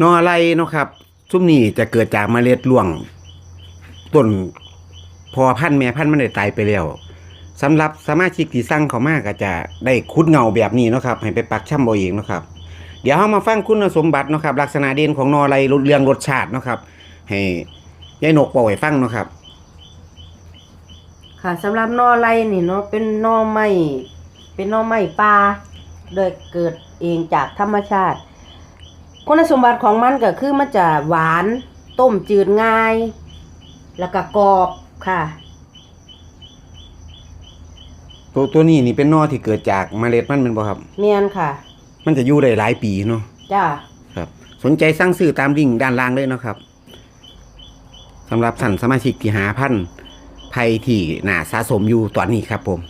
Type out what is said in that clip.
นออะไรเนาะครับซุ่มนี้จะเกิดจากเมล็ดร่วง ต้นพอพันแม่พันธุ์มันได้ตายไปแล้วสำหรับสมาชิกที่สั่งเขามากก็จะได้คุดเงาแบบนี้เนาะครับให้ไปปักช่ำเอเองเนาะครับเดี๋ยวเรามาฟังคุณสมบัติเนาะครับ ลักษณะเด่นของนออะไรเรื่องรสชาติเนาะครับ ให้ยายนกบอกให้ฟังเนาะครับ ค่ะสำหรับนอไรนี่เนาะเป็นนอไม้เป็นนอไม้ป่าโดยเกิดเองจากธรรมชาติ คุณสมบัติของมันก็คือมันจะหวานต้มจืดง่าย แล้วก็กรอบค่ะตัวตัวนี้นี่เป็นนอที่เกิดจากเมล็ดมันเป็นบ่ครับ เมียนค่ะ มันจะอยู่ได้หลายปีเนาะจ้าครับ สนใจสั่งซื้อตามลิงก์ด้านล่างเลยเนาะครับสำหรับท่านสมาชิกที่หาพันธุ์ไผ่ที่น่าสะสมอยู่ตอนนี้ครับผม